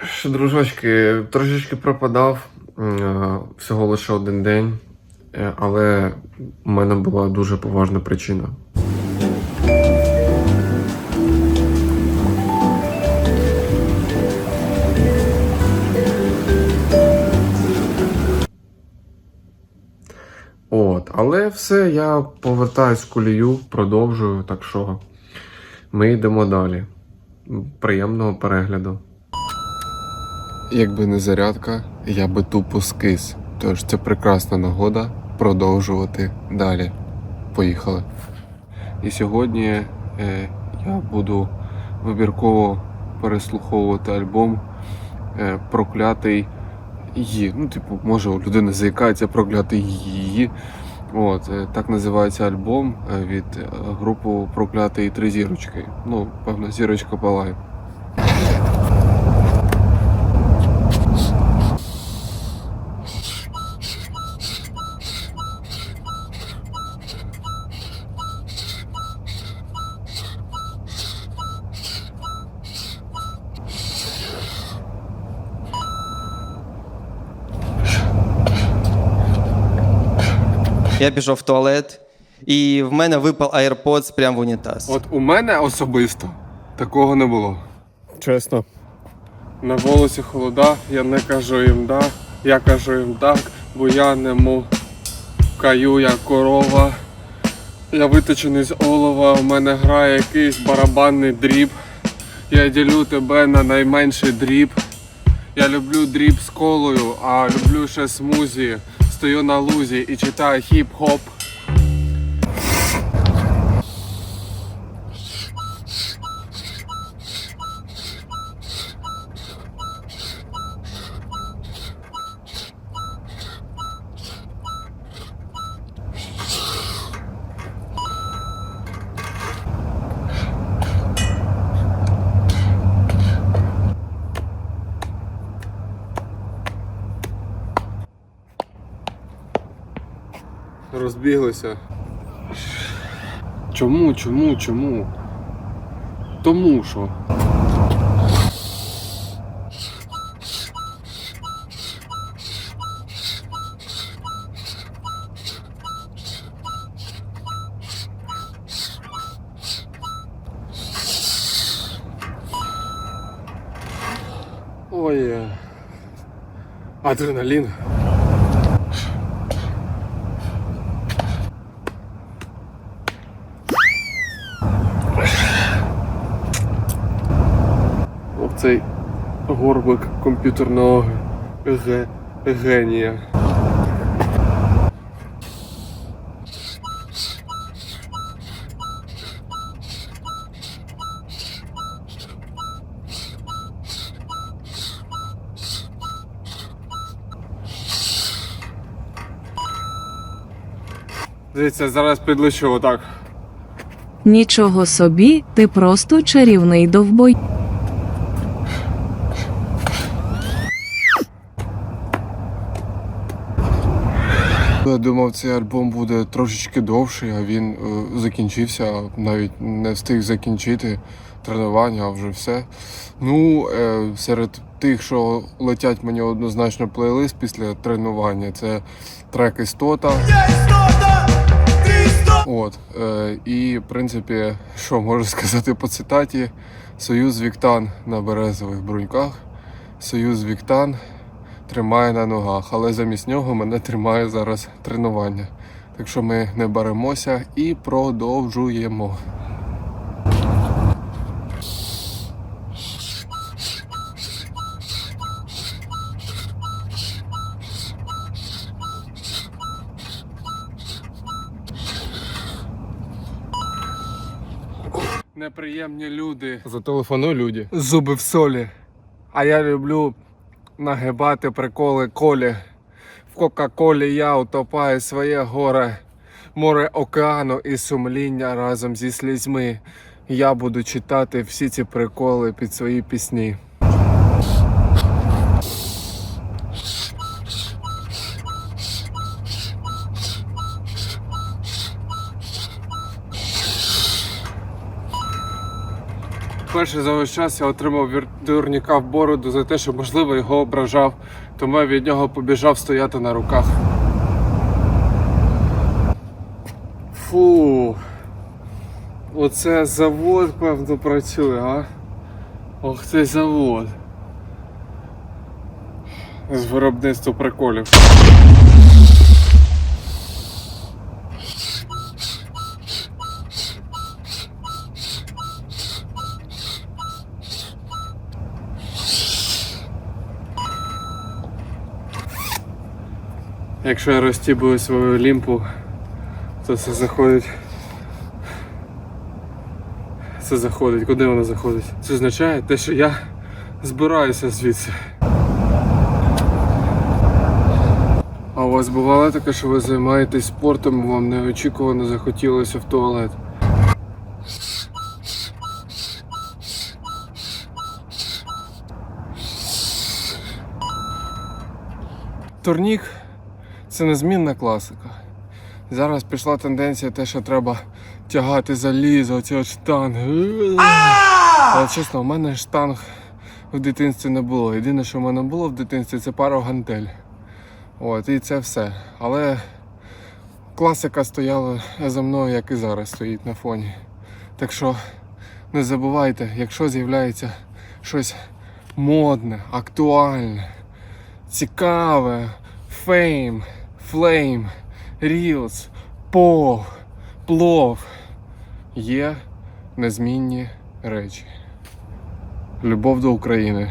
Що, дружочки, трошечки пропадав е, всього лише один день, е, але у мене була дуже поважна причина. От, але все, я повертаюсь в колію, продовжую, так що ми йдемо далі. Приємного перегляду. Якби не зарядка, я би тупо скис. Тож це прекрасна нагода продовжувати далі. Поїхали. І сьогодні е, я буду вибірково переслуховувати альбом е, Проклятий її. Ну, типу, може у людини заїкається проклятий її. От, е, так називається альбом е, від е, групи Проклятий три зірочки. Ну, певно, зірочка палає. Я пішов в туалет, і в мене випав AirPods прямо в унітаз. От у мене особисто такого не було. Чесно. На волосі холода, я не кажу їм да, я кажу їм так, бо я не мов каю, я корова. Я виточений з олова, у мене грає якийсь барабанний дріб. Я ділю тебе на найменший дріб. Я люблю дріб з колою, а люблю ще смузі. Стою на лузі і читаю хіп-хоп. Розбіглися. Чому, чому, чому? Тому що. Ой. е, Адреналін. Оцей горбик комп'ютерного ге... генія. Дивіться, зараз підлечу отак. Нічого собі, ти просто чарівний довбой. Я думав, цей альбом буде трошечки довший, а він е, закінчився, навіть не встиг закінчити тренування, а вже все. Ну, е, серед тих, що летять мені однозначно плейлист після тренування, це трек Істота. От, е, і, в принципі, що можу сказати по цитаті: Союз Віктан на березових бруньках, Союз Віктан тримає на ногах, але замість нього мене тримає зараз тренування. Так що ми не беремося і продовжуємо. Неприємні люди. Зателефонуй люди. Зуби в солі. А я люблю нагибати приколи колі. В Кока-Колі я утопаю своє горе, море океану і сумління разом зі слізьми. Я буду читати всі ці приколи під свої пісні. Вперше за весь час я отримав дурніка в бороду за те, що можливо його ображав, тому я від нього побіжав стояти на руках. Фу. Оце завод, певно, працює, а? Ох, цей завод. З виробництва приколів. Якщо я розтібую свою лімпу, то це заходить. Це заходить. Куди воно заходить? Це означає те, що я збираюся звідси. А у вас бувало таке, що ви займаєтесь спортом, вам неочікувано захотілося в туалет? Турнік це незмінна класика. Зараз пішла тенденція те, що треба тягати залізо, оці от штанги. Але чесно, у мене штанг в дитинстві не було. Єдине, що в мене було в дитинстві, це пара гантель. От, і це все. Але класика стояла за мною, як і зараз стоїть на фоні. Так що не забувайте, якщо з'являється щось модне, актуальне, цікаве, фейм, флейм, рілс, пов, плов. Є незмінні речі. Любов до України.